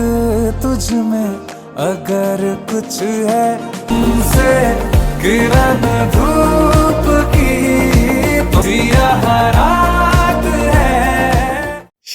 तुझ में अगर कुछ है तुमसे किरण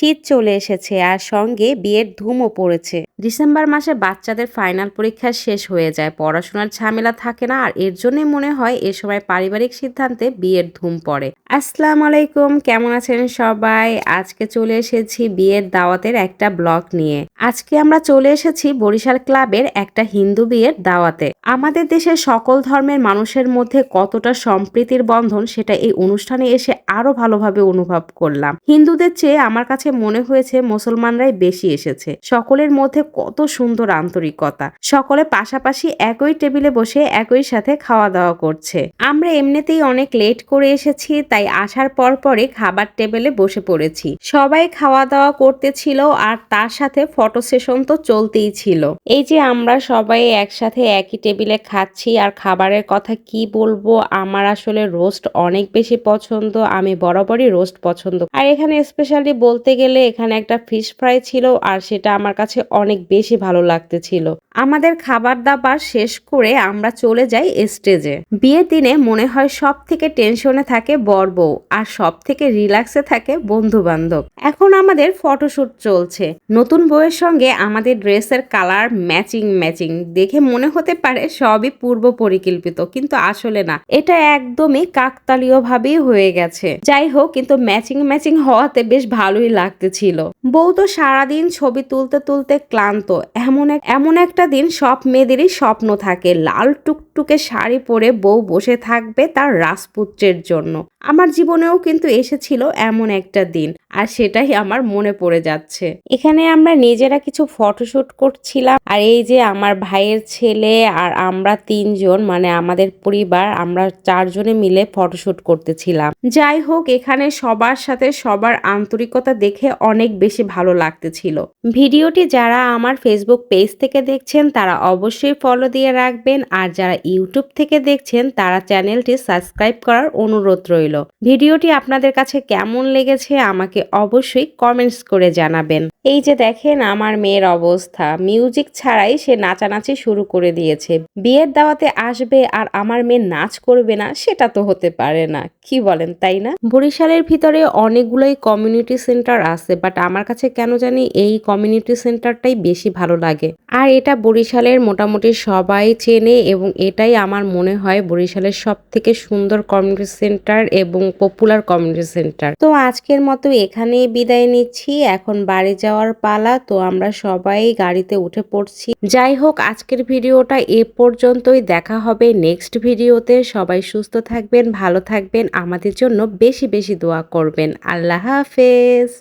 শীত চলে এসেছে আর সঙ্গে বিয়ের ধুমও পড়েছে। ডিসেম্বর মাসে বাচ্চাদের ফাইনাল পরীক্ষা শেষ হয়ে যায়, পড়াশোনার ঝামেলা থাকে না আর এর জন্যই মনে হয় এ সময় পারিবারিক সিদ্ধান্তে বিয়ের ধুম পড়ে। আসসালামু আলাইকুম, কেমন আছেন সবাই? আজকে চলে এসেছি বিয়ের দাওয়াতের একটা ব্লগ নিয়ে। আজকে আমরা চলে এসেছি বরিশাল ক্লাবের একটা হিন্দু বিয়ের দাওয়াতে। আমাদের দেশের সকল ধর্মের মানুষের মধ্যে কতটা সম্প্রীতির বন্ধন সেটা এই অনুষ্ঠানে এসে আরও ভালোভাবে অনুভব করলাম। হিন্দুদের চেয়ে আমার কাছে মনে হয়েছে মুসলমানরাই বেশি এসেছে। সকলের মধ্যে কত সুন্দর আন্তরিকতা। সকলে পাশাপাশি একই টেবিলে বসে একই সাথে খাওয়া দাওয়া করছে। আমরা এমনিতেই অনেক লেট করে এসেছি, তাই আসার পর পরে খাবার টেবিলে বসে পড়েছি। সবাই খাওয়া দাওয়া করতেছিল আর তার সাথে ফটো সেশন তো চলতেই ছিল। এই যে আমরা সবাই একসাথে একই টেবিলে খাচ্ছি আর খাবারের কথা কি বলব, আমার আসলে রোস্ট অনেক বেশি পছন্দ, আমি বরাবরই রোস্ট পছন্দ। আর এখানে স্পেশালি বলতে গেলে এখানে একটা ফিশ ফ্রাই ছিল আর সেটা আমার কাছে অনেক বেশি ভালো লাগতেছিল। আমাদের খাবার দাবার শেষ করে আমরা চলে যাই স্টেজে। বিয়ের দিনে মনে হয় সব থেকে টেনশনে থাকে বর বউ আর সব থেকে রিল্যাক্সে থাকে বন্ধু বান্ধব এখন আমাদের ফটোশুট চলছে। নতুন বউয়ের সঙ্গে আমাদের ড্রেসের কালার ম্যাচিং ম্যাচিং দেখে মনে হতে পারে সবই পূর্ব পরিকল্পিত, কিন্তু আসলে না। এটা একদমই কাকতালীয় ভাবেই হয়ে গেছে। যাই হোক, কিন্তু ম্যাচিং ম্যাচিং হওয়াতে বেশ ভালোই লাগতেছিল। বউ তো সারাদিন ছবি তুলতে তুলতে ক্লান্ত। এমন এক, এমন একটা দিন সব মেয়েদেরই স্বপ্ন থাকে। লাল টুকটুকে শাড়ি পরে বউ বসে থাকবে তার রাজপুত্রের জন্য। আমার জীবনেও কিন্তু এসেছিল এমন একটা দিন, আর সেটাই আমার মনে পড়ে যাচ্ছে। এখানে আমরা নিজেরা কিছু ফটোশুট করছিলাম, আর এই যে আমার ভাইয়ের ছেলে আর আমরা তিনজন মানে আমাদের পরিবার, আমরা চারজনে মিলে ফটোশুট করতেছিলাম। যাই হোক, এখানে সবার সাথে সবার আন্তরিকতা দেখে অনেক বেশি ভালো লাগতেছিল। ভিডিওটি যারা আমার ফেসবুক পেজ থেকে দেখছেন, তারা অবশ্যই ফলো দিয়ে রাখবেন, আর যারা ইউটিউব থেকে দেখছেন, তারা চ্যানেলটি সাবস্ক্রাইব করার অনুরোধ রইল। ভিডিওটি আপনাদের কাছে কেমন লেগেছে আমাকে অবশ্যই কমেন্টস করে জানাবেন। এই যে দেখেন আমার মেয়ের অবস্থা মিউজিক ছাড়াই সে নাচানাচি শুরু করে দিয়েছে। বিয়ের দাওয়াতে আসবে আর আমার মেয়ে নাচ করবে না, সেটা তো হতে পারে না। কি বলেন, তাই না? বরিশালের ভিতরে অনেকগুলোই কমিউনিটি সেন্টার আছে বাট আমার কাছে কেন জানি এই কমিউনিটি সেন্টারটাই বেশি ভালো লাগে। আর এটা বরিশালের মোটামুটি সবাই চেনে এবং এটাই আমার মনে হয় বরিশালের সব থেকে সুন্দর কমিউনিটি সেন্টার এবং পপুলার কমিউনিটি সেন্টার তো আজকের মতো এখানেই বিদায় নিচ্ছি। এখন বাড়ি যাওয়ার পালা, তো আমরা সবাই গাড়িতে উঠে পড়ছি। যাই হোক, আজকের ভিডিওটা এ পর্যন্তই। দেখা হবে নেক্সট ভিডিওতে। সবাই সুস্থ থাকবেন, ভালো থাকবেন। আমাদের জন্য বেশি বেশি দোয়া করবেন। আল্লাহ হাফেজ।